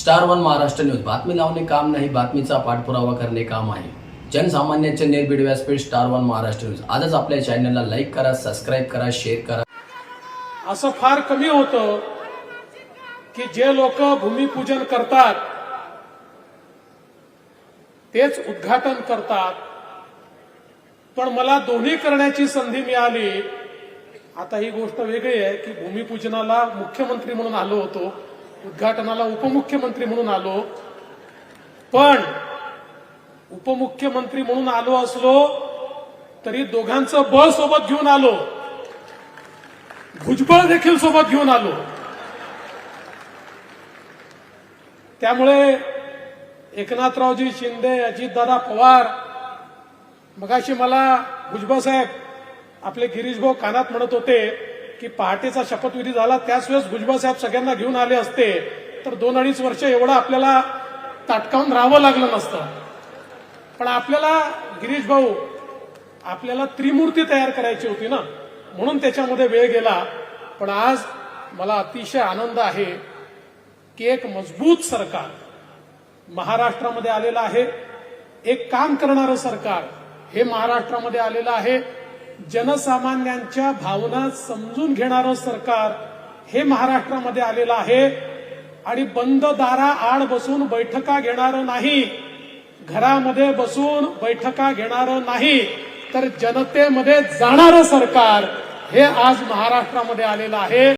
Star one Maharashtra news बातमी लावणे काम नाही बातमीचा पाठपुरावा करणे काम आहे. जनसामान्यांचे निर्भीड व्यासपीठ स्टार वन महाराष्ट्र न्यूज आजच आपल्या चॅनलला लाईक करा सबस्क्राईब करा शेअर करा. असं फार कमी होतं की जे लोक भूमिपूजन करतात तेच उद्घाटन करतात. पण मला दोन्ही करण्याची संधी मिळाली. आता ही गोष्ट वेगळी आहे की भूमिपूजनाला मुख्यमंत्री म्हणून आलो होतो. उद्घाटनाला उपमुख्यमंत्री म्हणून आलो. पण उपमुख्यमंत्री म्हणून आलो असलो तरी दोघांचं बळ सोबत घेऊन आलो. भुजबळ देखील सोबत घेऊन आलो. त्यामुळे एकनाथरावजी शिंदे अजितदादा पवार मगाशी मला भुजबळ साहेब आपले गिरीश भाऊ कानात म्हणत होते की पहाटेचा शपथविधी झाला त्याच वेळेस भुजबळ साहेब सगळ्यांना घेऊन आले असते. तर दोन अडीच वर्ष एवढं आपल्याला ताटकावून राहावं लागलं नसतं. पण आपल्याला गिरीश भाऊ आपल्याला त्रिमूर्ती तयार करायची होती ना? म्हणून त्याच्यामध्ये वेळ गेला. पण आज मला अतिशय आनंद आहे की एक मजबूत सरकार महाराष्ट्रामध्ये आलेलं आहे. एक काम करणारं सरकार हे महाराष्ट्रामध्ये आलेलं आहे. जनसामान्यांच्या भावना समजून घेणारं सरकार हे महाराष्ट्रामध्ये आलेलं आहे. आणि बंद दारा आड बसून बैठका घेणारं नाही. घरामध्ये बसून बैठका घेणारं नाही. तर जनतेमध्ये जाणारं सरकार हे आज महाराष्ट्रामध्ये आलेलं आहे.